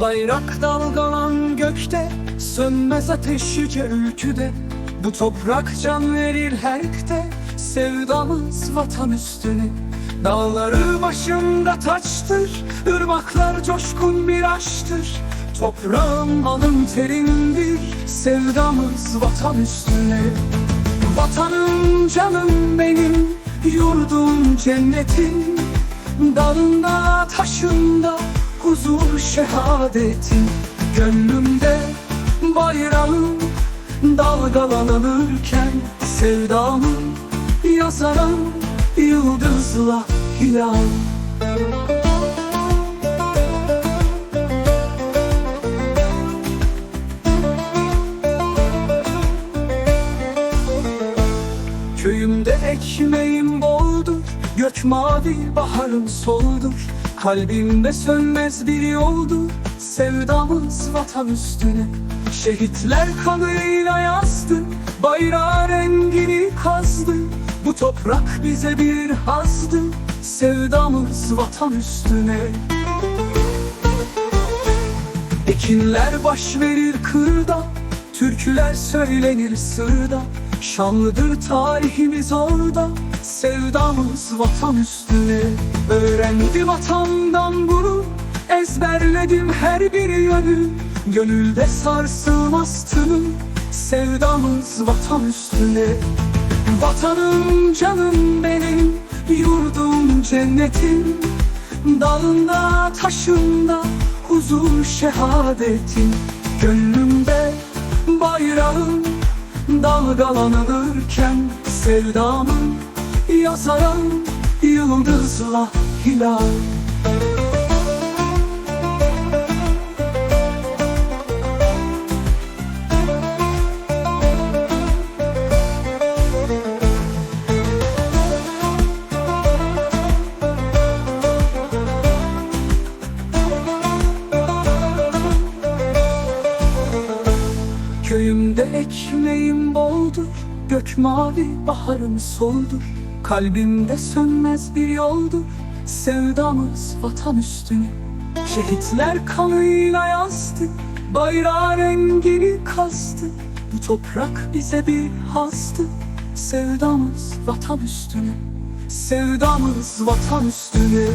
Bayrak dalgalan gökte Sönmez ateş yüce ülküde Bu toprak can verir her ekte Sevdamız vatan üstüne. Dağları başında taçtır ırmaklar coşkun bir aşktır Toprağım alın terindir Sevdamız vatan üstüne. Vatanım canım benim Yurdum cennetim. Dalında taşında huzur şehadetin Gönlümde bayrağım dalgalanırken Sevdamı yazarım yıldızla hilal. Köyümde ekmeğim boldur Gök mavi baharım soldur Kalbimde sönmez bir yoldur Sevdamız vatan üstüne. Şehitler kanıyla yazdı Bayrağı rengini kazdı. Bu toprak bize bir hazdı Sevdamız vatan üstüne. Ekinler baş verir kırda Türküler söylenir sırda. Şanlıdır tarihimiz orada Sevdamız vatan üstüne. Öğrendim vatandan bunu Ezberledim her bir yönü. Gönülde sarsılmaz tını Sevdamız vatan üstüne. Vatanım canım benim Yurdum cennetim. Dalında taşında huzur şehadetin Gönlümde bayrağım dalgalanırken Sevdamın yazarım yıldızla hilal. Köyümde ekmeğim boldur Gök mavi baharım soldur Kalbimde sönmez bir yoldur Sevdamız vatan üstüne. Şehitler kanıyla yazdı Bayrağı rengini kastı. Bu toprak bize bir hastı Sevdamız vatan üstüne. Sevdamız vatan üstüne